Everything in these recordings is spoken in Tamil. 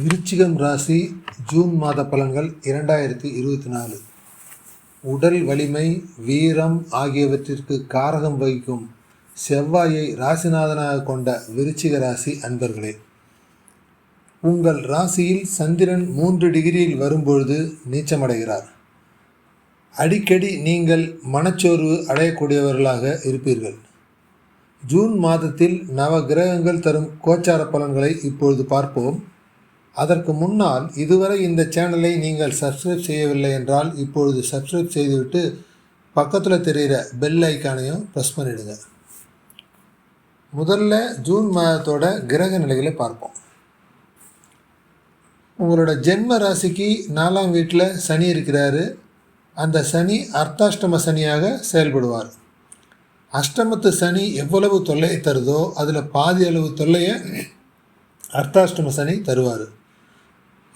விருச்சிகம் ராசி ஜூன் மாத பலன்கள் இரண்டாயிரத்தி இருபத்தி நாலு. உடல் வலிமை வீரம் ஆகியவற்றிற்கு காரகம் வகிக்கும் செவ்வாயை ராசிநாதனாக கொண்ட விருச்சிக ராசி அன்பர்களே உங்கள் ராசியில் சந்திரன் மூன்று டிகிரியில் வரும்பொழுது நீச்சமடைகிறார். அடிக்கடி நீங்கள் மனச்சோர்வு அடையக்கூடியவர்களாக இருப்பீர்கள். ஜூன் மாதத்தில் நவ கிரகங்கள் தரும் கோச்சார பலன்களை இப்பொழுது பார்ப்போம். அதற்கு முன்னால் இதுவரை இந்த சேனலை நீங்கள் சப்ஸ்கிரைப் செய்யவில்லை என்றால் இப்பொழுது சப்ஸ்கிரைப் செய்துவிட்டு பக்கத்தில் தெரிகிற பெல் ஐக்கானையும் ப்ரெஸ் பண்ணிடுங்க. முதல்ல ஜூன் மாதத்தோட கிரக நிலைகளை பார்ப்போம். உங்களோட ஜென்ம ராசிக்கு நாலாம் வீட்டில் சனி இருக்கிறாரு. அந்த சனி அர்த்தாஷ்டம சனியாக செயல்படுவார். அஷ்டமத்து சனி எவ்வளவு தொல்லையை தருதோ அதில் பாதி அளவு தொல்லையை அர்த்தாஷ்டம சனி தருவார்.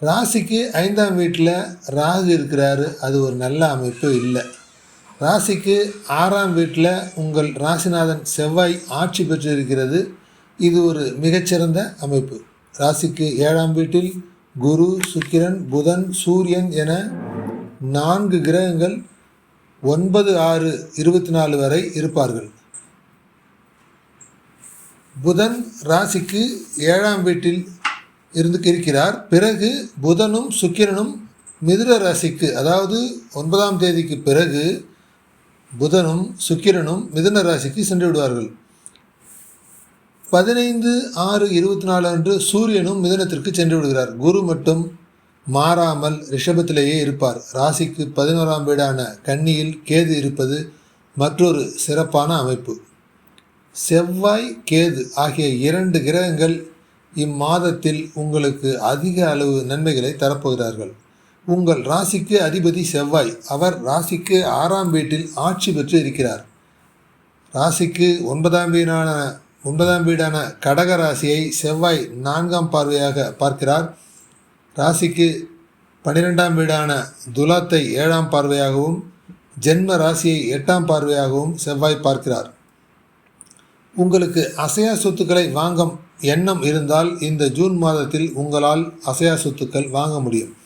ராசிக்கு ஐந்தாம் வீட்டில் ராகு இருக்கிறாரு அது ஒரு நல்ல அமைப்பு இல்லை. ராசிக்கு ஆறாம் வீட்டில் உங்கள் ராசிநாதன் செவ்வாய் ஆட்சி பெற்று இருக்கிறது இது ஒரு மிகச்சிறந்த அமைப்பு. ராசிக்கு ஏழாம் வீட்டில் குரு சுக்கிரன் புதன் சூரியன் என நான்கு கிரகங்கள் ஒன்பது ஆறு இருபத்தி நாலு வரை இருப்பார்கள். புதன் ராசிக்கு ஏழாம் வீட்டில் இருந்து இருக்கிறார் பிறகு புதனும் சுக்கிரனும் மிதுன ராசிக்கு அதாவது ஒன்பதாம் தேதிக்கு பிறகு புதனும் சுக்கிரனும் மிதுன ராசிக்கு சென்று விடுவார்கள். பதினைந்து ஆறு இருபத்தி நாலு அன்று சூரியனும் மிதனத்திற்கு சென்று விடுகிறார். குரு மட்டும் மாறாமல் ரிஷபத்திலேயே இருப்பார். ராசிக்கு பதினோராம் வீடான கன்னியில் கேது இருப்பது மற்றொரு சிறப்பான அமைப்பு. செவ்வாய் கேது ஆகிய இரண்டு கிரகங்கள் இம்மாதத்தில் உங்களுக்கு அதிக அளவு நன்மைகளை தரப்போகிறார்கள். உங்கள் ராசிக்கு அதிபதி செவ்வாய். அவர் ராசிக்கு ஆறாம் வீட்டில் ஆட்சி பெற்று இருக்கிறார். ராசிக்கு ஒன்பதாம் வீடான ஒன்பதாம் வீடான கடக ராசியை செவ்வாய் நான்காம் பார்வையாக பார்க்கிறார். ராசிக்கு பன்னிரெண்டாம் வீடான துலாத்தை ஏழாம் பார்வையாகவும் ஜென்ம ராசியை எட்டாம் பார்வையாகவும் செவ்வாய் பார்க்கிறார். உங்களுக்கு அசையா சொத்துக்களை வாங்கும் எண்ணம் இருந்தால் இந்த ஜூன் மாதத்தில் உங்களால் அசையா சொத்துக்கள் வாங்க முடியும்.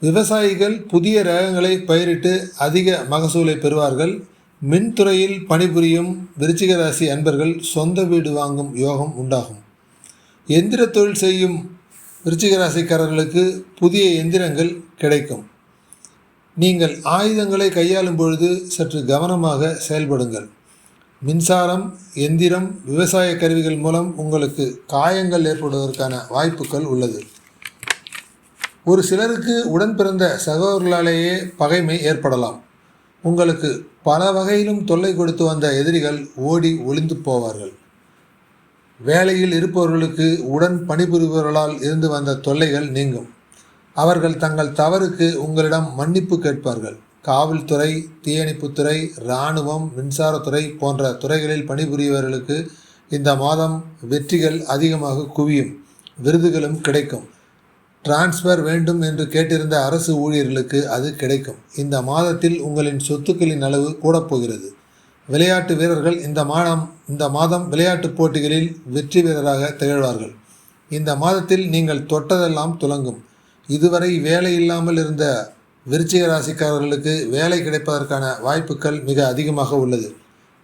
விவசாயிகள் புதிய ரகங்களை பயிரிட்டு அதிக மகசூலை பெறுவார்கள். மின்துறையில் பணிபுரியும் விருச்சிக ராசி அன்பர்கள் சொந்த வீடு வாங்கும் யோகம் உண்டாகும். எந்திர தொழில் செய்யும் விருச்சிக ராசிக்காரர்களுக்கு புதிய எந்திரங்கள் கிடைக்கும். நீங்கள் ஆயுதங்களை கையாளும் பொழுது சற்று கவனமாக செயல்படுங்கள். மின்சாரம் எந்திரம் விவசாய கருவிகள் மூலம் உங்களுக்கு காயங்கள் ஏற்படுவதற்கான வாய்ப்புகள் உள்ளது. ஒரு சிலருக்கு உடன் பிறந்த சகோதரர்களாலேயே பகைமை ஏற்படலாம். உங்களுக்கு பல வகையிலும் தொல்லை கொடுத்து வந்த எதிரிகள் ஓடி ஒளிந்து போவார்கள். வேலையில் இருப்பவர்களுக்கு உடன் பணிபுரிபவர்களால் இருந்து வந்த தொல்லைகள் நீங்கும். அவர்கள் தங்கள் தவறுக்கு உங்களிடம் மன்னிப்பு கேட்பார்கள். காவல்துறை தீயணைப்புத்துறை இராணுவம் மின்சாரத்துறை போன்ற துறைகளில் பணிபுரியவர்களுக்கு இந்த மாதம் வெற்றிகள் அதிகமாக குவியும் விருதுகளும் கிடைக்கும். டிரான்ஸ்ஃபர் வேண்டும் என்று கேட்டிருந்த அரசு ஊழியர்களுக்கு அது கிடைக்கும். இந்த மாதத்தில் உங்களின் சொத்துக்களின் அளவு கூடப்போகிறது விளையாட்டு வீரர்கள் இந்த மாதம் இந்த மாதம் விளையாட்டுப் போட்டிகளில் வெற்றி வீரராக திகழ்வார்கள். இந்த மாதத்தில் நீங்கள் தொட்டதெல்லாம் துலங்கும். இதுவரை வேலை இல்லாமல் இருந்த விருச்சிக ராசிக்காரர்களுக்கு வேலை கிடைப்பதற்கான வாய்ப்புகள் மிக அதிகமாக உள்ளது.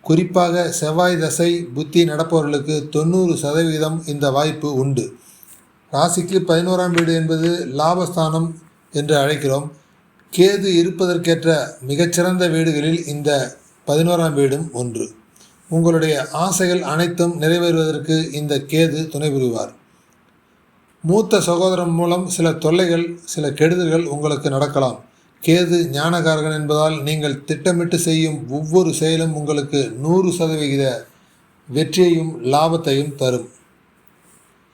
குறிப்பாக செவ்வாய் தசை புத்தி நடப்பவர்களுக்கு தொண்ணூறு சதவீதம் இந்த வாய்ப்பு உண்டு. ராசிக்கு பதினோராம் வீடு என்பது லாபஸ்தானம் என்று அழைக்கிறோம். கேது இருப்பதற்கேற்ற மிகச்சிறந்த வீடுகளில் இந்த பதினோராம் வீடும் ஒன்று. உங்களுடைய ஆசைகள் அனைத்தும் நிறைவேறுவதற்கு இந்த கேது துணை புரிவார். மூத்த சகோதரன் மூலம் சில தொல்லைகள் சில கெடுதல்கள் உங்களுக்கு நடக்கலாம். கேது ஞானகாரகன் என்பதால் நீங்கள் திட்டமிட்டு செய்யும் ஒவ்வொரு செயலும் உங்களுக்கு நூறு சதவிகித வெற்றியையும் லாபத்தையும் தரும்.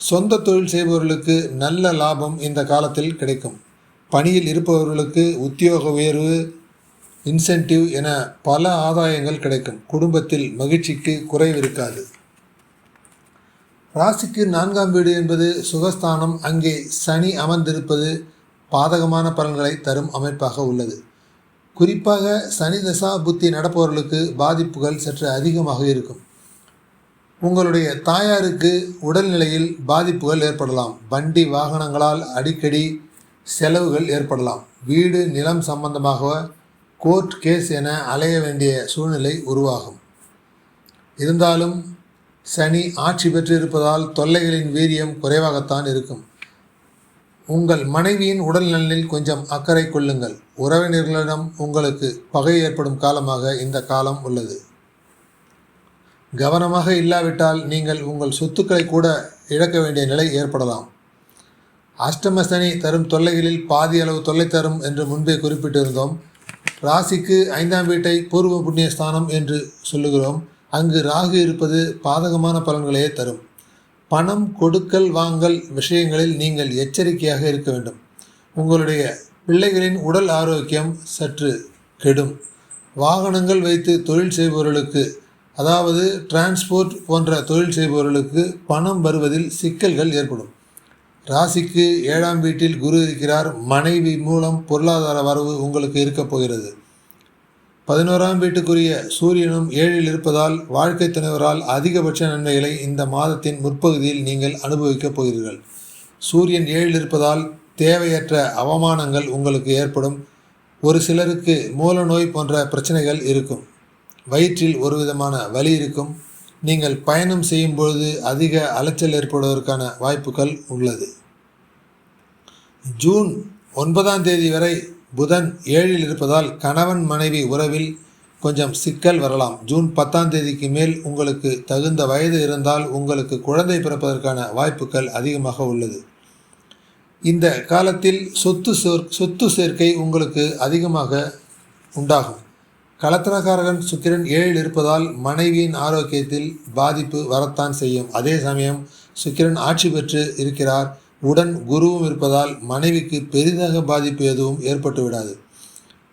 சொந்த தொழில் செய்பவர்களுக்கு நல்ல லாபம் இந்த காலத்தில் கிடைக்கும். பணியில் இருப்பவர்களுக்கு உத்தியோக உயர்வு இன்சென்டிவ் என பல ஆதாயங்கள் கிடைக்கும். குடும்பத்தில் மகிழ்ச்சிக்கு குறைவு இருக்காது ராசிக்கு நான்காம் வீடு என்பது சுகஸ்தானம். அங்கே சனி அமர்ந்திருப்பது பாதகமான பலன்களை தரும் அமைப்பாக உள்ளது. குறிப்பாக சனி தசா புத்தி நடப்பவர்களுக்கு பாதிப்புகள் சற்று அதிகமாக இருக்கும். உங்களுடைய தாயாருக்கு உடல்நிலையில் பாதிப்புகள் ஏற்படலாம். வண்டி வாகனங்களால் அடிக்கடி செலவுகள் ஏற்படலாம். வீடு நிலம் சம்பந்தமாக கோர்ட் கேஸ் என அலைய வேண்டிய சூழ்நிலை உருவாகும். இருந்தாலும் சனி ஆட்சி பெற்றிருப்பதால் தொல்லைகளின் வீரியம் குறைவாகத்தான் இருக்கும். உங்கள் மனைவியின் உடல்நலனில் கொஞ்சம் அக்கறை கொள்ளுங்கள். உறவினர்களிடம் உங்களுக்கு பகை ஏற்படும் காலமாக இந்த காலம் உள்ளது. கவனமாக இல்லாவிட்டால் நீங்கள் உங்கள் சொத்துக்களை கூட இழக்க வேண்டிய நிலை ஏற்படலாம். அஷ்டமசனி தரும் தொல்லைகளில் பாதி அளவு தொல்லை தரும் என்று முன்பே குறிப்பிட்டிருந்தோம். ராசிக்கு ஐந்தாம் வீட்டை பூர்வ புண்ணிய ஸ்தானம் என்று சொல்லுகிறோம். அங்கு ராகு இருப்பது பாதகமான பலன்களையே தரும். பணம் கொடுக்கல் வாங்கல் விஷயங்களில் நீங்கள் எச்சரிக்கையாக இருக்க வேண்டும். உங்களுடைய பிள்ளைகளின் உடல் ஆரோக்கியம் சற்று கெடும். வாகனங்கள் வைத்து தொழில் செய்பவர்களுக்கு அதாவது டிரான்ஸ்போர்ட் போன்ற தொழில் செய்பவர்களுக்கு பணம் வருவதில் சிக்கல்கள் ஏற்படும். ராசிக்கு ஏழாம் வீட்டில் குரு இருக்கிறார். மனைவி மூலம் பொருளாதார வரவு உங்களுக்கு இருக்கப் போகிறது. பதினோராம் வீட்டுக்குரிய சூரியனும் ஏழில் இருப்பதால் வாழ்க்கை துணைவரால் அதிகபட்ச நன்மைகளை இந்த மாதத்தின் முற்பகுதியில் நீங்கள் அனுபவிக்கப் போகிறீர்கள். சூரியன் ஏழில் இருப்பதால் தேவையற்ற அவமானங்கள் உங்களுக்கு ஏற்படும். ஒரு சிலருக்கு மூல நோய் போன்ற பிரச்சனைகள் இருக்கும். வயிற்றில் ஒரு விதமான வலி இருக்கும். நீங்கள் பயணம் செய்யும் பொழுது அதிக அலைச்சல் ஏற்படுவதற்கான வாய்ப்புகள் உள்ளது. ஜூன் ஒன்பதாம் தேதி வரை புதன் ஏழில் இருப்பதால் கணவன் மனைவி உறவில் கொஞ்சம் சிக்கல் வரலாம். ஜூன் பத்தாம் தேதிக்கு மேல் உங்களுக்கு தகுந்த வயது இருந்தால் உங்களுக்கு குழந்தை பிறப்பதற்கான வாய்ப்புகள் அதிகமாக உள்ளது. இந்த காலத்தில் சொத்து சேர் சொத்து சேர்க்கை உங்களுக்கு அதிகமாக உண்டாகும். கலத்திரக்காரகன் சுக்கிரன் ஏழில் இருப்பதால் மனைவியின் ஆரோக்கியத்தில் பாதிப்பு வரத்தான் செய்யும். அதே சமயம் சுக்கிரன் ஆட்சி பெற்று இருக்கிறார். உடன் குருவும் இருப்பதால் மனைவிக்கு பெரிதாக பாதிப்பு எதுவும் ஏற்பட்டு விடாது.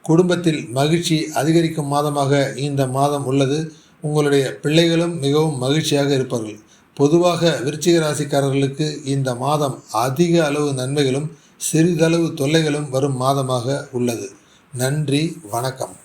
குடும்பத்தில் மகிழ்ச்சி அதிகரிக்கும் மாதமாக இந்த மாதம் உள்ளது. உங்களுடைய பிள்ளைகளும் மிகவும் மகிழ்ச்சியாக இருப்பார்கள். பொதுவாக விருச்சிக ராசிக்காரர்களுக்கு இந்த மாதம் அதிக அளவு நன்மைகளும் சிறிதளவு தொல்லைகளும் வரும் மாதமாக உள்ளது. நன்றி வணக்கம்.